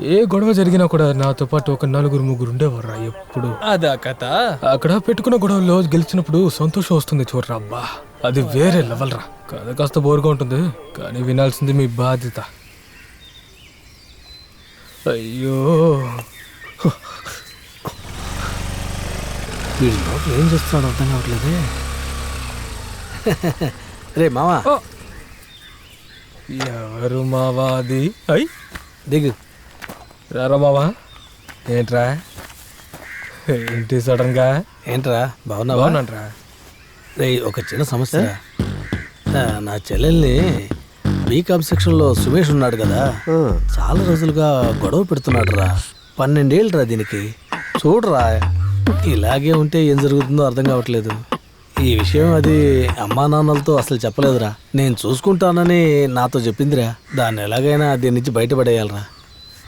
ఏ గొడవ జరిగినా కూడా నాతో పాటు ఒక నలుగురు ముగ్గురు ఉండేవారా ఎప్పుడు. అదా కథ. అక్కడ పెట్టుకున్న గొడవలో గెలిచినప్పుడు సంతోషం వస్తుంది చూడరా అబ్బా. అది వేరే లెవెల్ రా. కథ కాస్త బోరుగా ఉంటుంది కానీ వినాల్సింది మీ బాధ్యత. అయ్యో. వీడి లోపల ఏం చేస్తున్నాడు అర్థం కావట్లేదే. రే మావా! ఎవరు మావాది అయ్. దిగు. రారా మావా ఏంట్రా? ఏంటి సడన్గా? ఏంట్రా బాగున్నావా? బాగున్నాన్రా. రే ఒక చిన్న సమస్య నా చెల్లెల్ని బీకామ్ సెక్షన్లో సుమేష్ ఉన్నాడు కదా. చాలా రోజులుగా గొడవ పెడుతున్నాడు రా పన్నెండేళ్ళు రా దీనికి. చూడరా ఇలాగే ఉంటే ఏం జరుగుతుందో అర్థం కావట్లేదు. ఈ విషయం అది అమ్మా నాన్నలతో అసలు చెప్పలేదురా. నేను చూసుకుంటానని నాతో చెప్పిందిరా. దాన్ని ఎలాగైనా దీని నుంచి బయటపడేయాలరా.